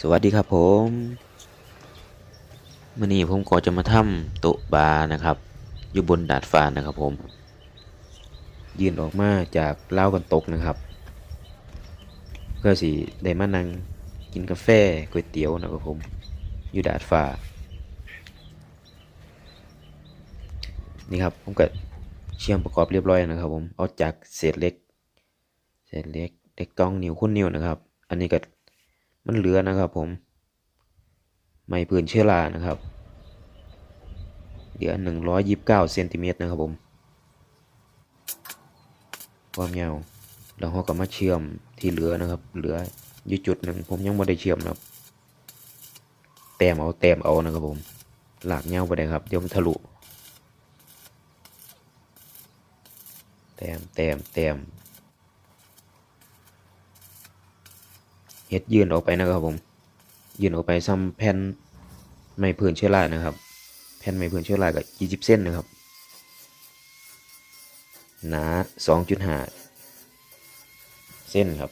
สวัสดีครับผมมื่อนี้ผมก็จะมาทำโต๊ะบาร์นะครับ อยู่บนดาดฟ้านะครับผม ยืนออกมาจากเล้ากันตกนะครับ เพื่อสิได้มานั่งกินกาแฟก๋วยเตี๋ยวนะครับผม อยู่ดาดฟ้านี่ครับผมก็เชื่อมประกอบเรียบร้อยนะครับ ผมเอาจากเศษเล็ก เศษเล็กเล็กกองนิ้วคุ้นนิ้วนะครับ อันนี้ก็ มันเหลือนะครับ ผม ไม้ปืนเชื้อรานะครับเหลือหนึ่งร้อยยิบเก้าเซนติเมตรนะครับผมความยาวแล้วเราก็มาเชื่อมที่เหลือนะครับ เหลืออยู่จุดหนึ่งผมยังไม่ได้เชื่อมนะครับ แต้มเอาแต้มเอานะครับผม หลากเงาไปเลยครับเดี๋ยวมันทะลุแต้มแต้มแต้ม เฮ็ดยื่นออกไปนะครับผม ยื่นออกไปซ้ำแผ่นไม้พื้นเชื้อรานะครับ แผ่นไม้พื้นเชื้อรากับ20เส้นนะครับ หนา2.5เส้นครับ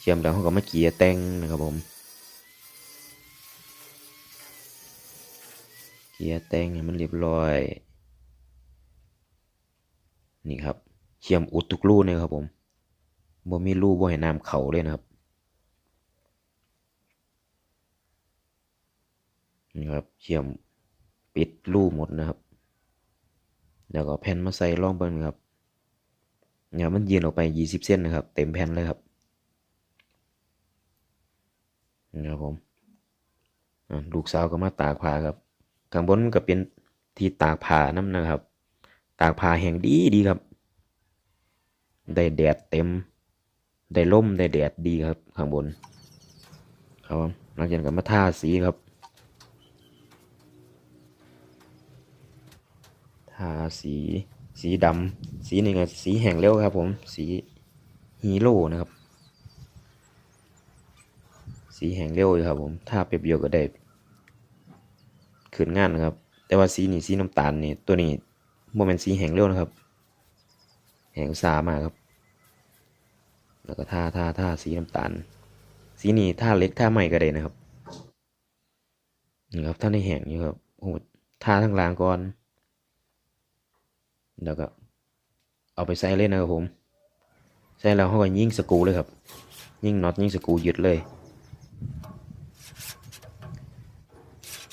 เชื่อมแล้วเขาก็มาเกียร์แต่งนะครับผมเกียร์แต่งให้มันเรียบร้อย นี่ครับ เชื่อมอุดทุกรูเลยครับผม บ่มีรูบ่ให้น้ำเขาเลยนะครับนี่ครับเชื่อมปิดรูหมดนะครับ แล้วก็แผ่นมาใส่ร่องเบิ้งครับเนี่ยมันยืนออกไปยี่สิบเส้นนะครับ เต็มแผ่นเลยครับนี่ครับผมลูกสาวก็มาตากผ้าครับข้างบนมันก็เป็นที่ตากผ้าน้ำนะครับ ตากผ้าแห้งดีดีครับ ได้แดดเต็ม ได้ล่มได้แดดดีครับข้างบนครับผมหลังจากนั้นก็มาทาสีครับทาสีสีดำสีนี่ก็สีแห้งเร็วครับผมสีฮีโร่นะครับ สีแห้งเร็วอยู่ครับผมถ้าเปรียบเทียบก็ได้ขึ้นงานนะครับ แต่ว่าสีนี่สีน้ำตาลนี่ตัวนี้โมเมนสีแห้งเร็วนะครับแห้งซามากครับ แล้วก็ท่าท่าท่าสีน้ำตาล สีนี้ท่าเล็กท่าใหม่ก็ได้นะครับนี่ครับท่าในแห้งอยู่ครับโอ้ท่าทั้งล่างก่อน แล้วก็เอาไปใส่เลยนะครับผม ใส่แล้วเขาก็ยิงสกูเลยครับ ยิงน็อตยิงสกูยึดเลย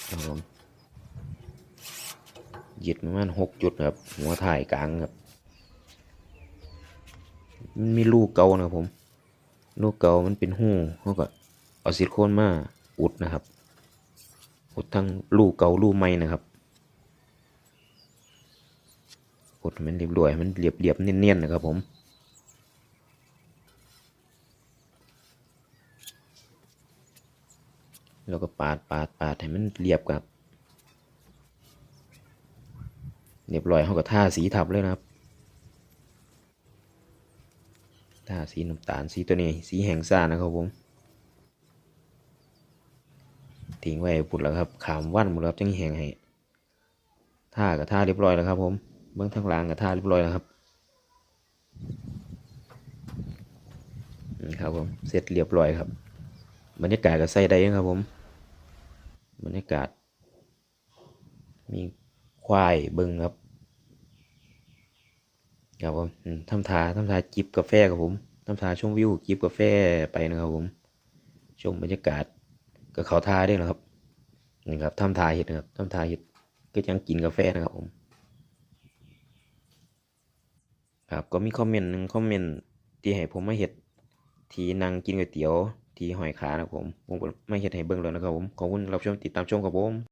ครับผมยึดประมาณหกจุดครับ หัวถ่ายกลางครับ มันมีลูกเกานะครับผม ลูกเกามันเป็นหูเขาก็เอาซิลิโคนมาอุดนะครับ อุดทั้งลูกเกาลูกไม้นะครับ อุดมันเรียบร้อยให้มันเรียบเรียบเนียนๆนะครับผมแล้วก็ปาดปาดปาดให้มันเรียบครับ เรียบร้อยเขาก็ท่าสีทับเลยนะครับ ถ้า สีน้ำตาลสีตัวนี้ สีแห้งซ่านะครับผมทิ้งไว้ปุดแล้วครับขามวันหมดแล้วจังแห้งให้ท่ากับท่าเรียบร้อยแล้วครับผมเบื้องทางล่างกับท่าเรียบร้อยแล้วครับนี่ครับผมเสร็จเรียบร้อยครับบรรยากาศก็ใส่ได้ครับผมบรรยากาศ มีควายเบิ้งครับครับผมอืมทำทาทำทาจิบกาแฟครับผม ทำทาชมวิวจิบกาแฟไปนะครับผมชมบรรยากาศก็เขาทาได้นะครับนี่ครับทำทาเห็ดนะครับทำทาเห็ดก็ยังกินกาแฟนะครับผมครับก็มีคอมเมนต์หนึ่งคอมเมนต์ที่ให้ผมมาเห็ดที่นั่งกินก๋วยเตี๋ยวที่หอยขานะครับผมผมก็มาเห็ดให้เบิ่งแล้วนะครับผมขอบคุณรับชมติดตามชมครับผม